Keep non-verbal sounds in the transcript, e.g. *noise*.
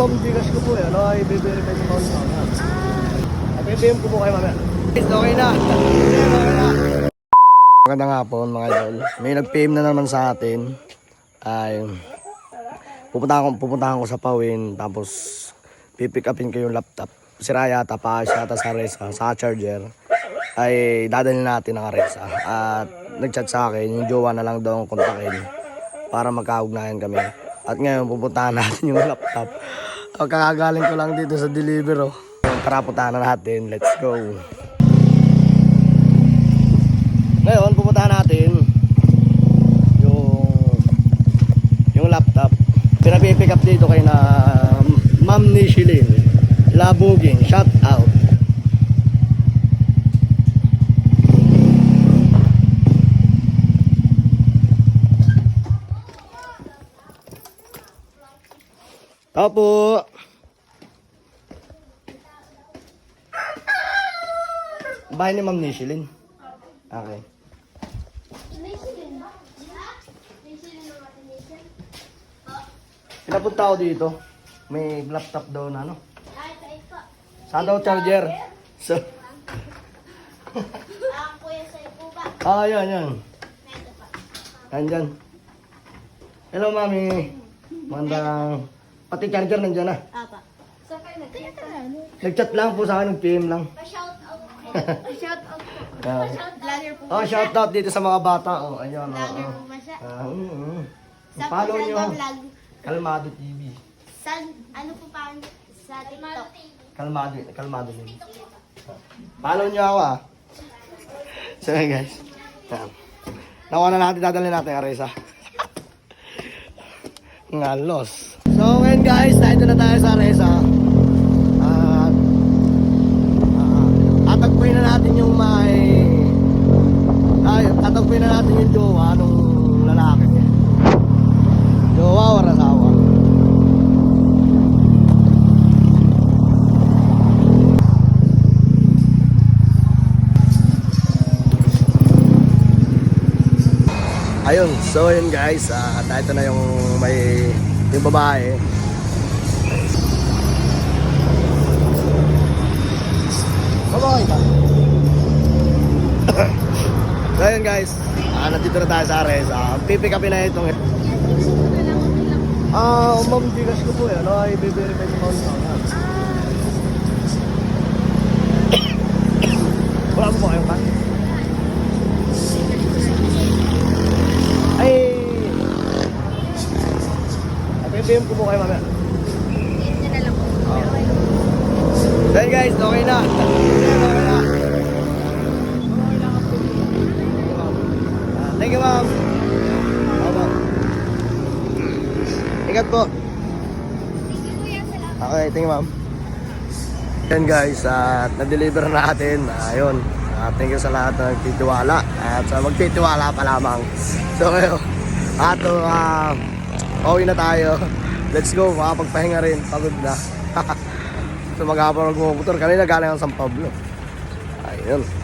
ma'am, Gcash ko po eh. Ano, i-verify ko ma'am. I-PM ko po kayo mamaya. Okay na. Magandang hapon mga idol. May nag-PM na naman sa atin. Ay, pupunta ko, pupuntahan ko sa Pawin. Tapos, pipick upin ko yung laptop. Sira yata, paayos yata sa Resa, sa charger. Ay, dadalhin natin ang Resa. At nag-chat sa akin, yung jowa na lang daw ang kontakin para magkaugnayan kami. At ngayon, pupuntahan *laughs* natin yung laptop. Ang kakagaling ko lang dito sa deliver, oh. Tara, puntahan na natin. Let's go. Ngayon, pupuntahan natin yung yung laptop. Pinapipick up dito kay na Ma'am Nishilin. Labuging, shout out. Opo. Bahay ni Ma'am Nishilin. Okay. Pinapunta ako dito. May laptop daw na ano. Saan daw charger? So, *laughs* Ah, yan, yan. Nandyan. Hello, mami. Mandang... Pati charger nandyan na. Apa. Sa kayo. Nag-chat lang po sa akin, nag-PM lang. Pa-shout out. Pa-shout out po. *laughs* *laughs* Ah. Vlogger po. oh, shout out dito sa mga bata. Oh, ayun. Oh, Vlogger oh. po ba siya? Ah, mm, mm. Sa Follow nyo. vlog. Kalmado TV. Sa, ano po pa sa TikTok? Kalmado, kalmado din. Follow nyo ako ah. *laughs* So guys. Yan. Nakuha na natin, dadalhin natin ang Arisa. Ngalos. So ngayon guys, nandito na tayo sa Arisa. At ah, tatagpuin na natin yung may ay, tatagpuin na natin yung jowa nung lalaki niya. Jowa o asawa. Ayun, so yun guys, ah, at ito na yung may yung babae. Babae ba? *coughs* so yun guys, ah, nandito na tayo sa Ares. Ah, pipick upin na itong Ah, uh, ma'am, Gcash ko po eh. Ano, i-verify ko ma'am. *coughs* Wala mo ba kayong pan? Ay! At i-PM ko po kayo mamaya. Hindi na lang po. Then guys, okay na. Okay na. Ah, Thank you, ma'am. Ingat po. Okay, thank you, ma'am. Yan guys, at na-deliver na natin. Ayun. Thank you sa lahat na nagtitiwala. At sa magtitiwala pa lamang. So, ngayon, ato, ah, okay na tayo. *laughs* Let's go, makapagpahinga rin. Pagod na. *laughs* so, maghapon magmumotor. Kanina galing ang San Pablo. Ayun.